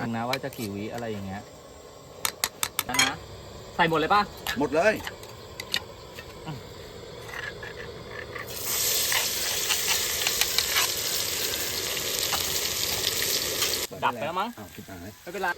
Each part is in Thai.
อันนะว่าจะกี่วิอะไรอย่างเงี้ยนะนะใส่หมดเลยป่ะ หมดเลย ดับไปแล้วมั้ง อ้าวคิดหาย ไม่เป็นไร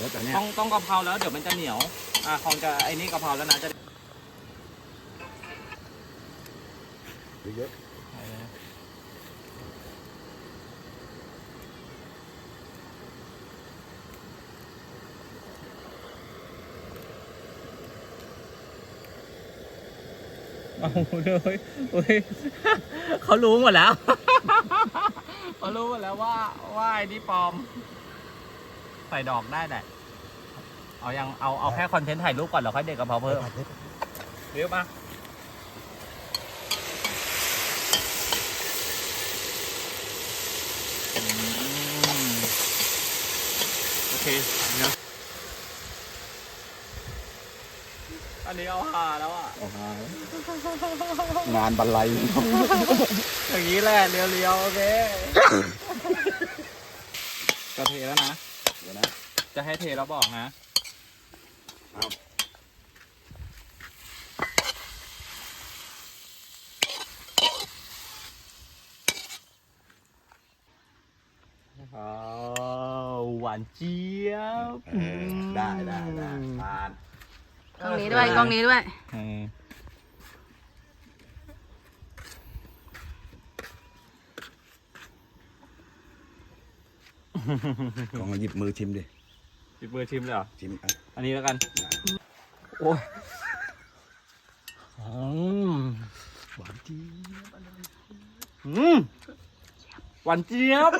แล้วแต่เนี้ยต้องต้องกะเพราแล้วเดี๋ยวมันจะเหนียว อ่าคงจะไอ้นี่กะเพราแล้วนะจะเยอะเอาเลยเฮ้ยเขารู้หมดแล้ว เขารู้หมดแล้วว่าว่าไอ้นี่ปลอม ใส่ดอกได้แหละเอายังเอาเอาแค่คอนเทนต์ถ่ายรูปก่อนแล้วค่อยเด็กกะเพราเพิ่มเรียบมาอืมโอเคเนะอันนี้เอาหาแล้วอะเอาหางานบรรลัยอย่างนี้แหละเรียวๆโอเคจะเทแล้วนะ เดี๋ยวนะ จะให้เทแล้วบอกนะ เอาอ้าวหวานเจี๊ยบเออได้ได้ได้ผ่าน กล้องนี้ด้วยกล้องนี้ด้วย เออ ลองมาหยิบมือชิมดิจิบเบอร์ชิมเลยเหรอ ชิมอะอันนี้แล้วกัน โอ้ยอืมหวานจี๊ดอืมหวานเจี๊ยบ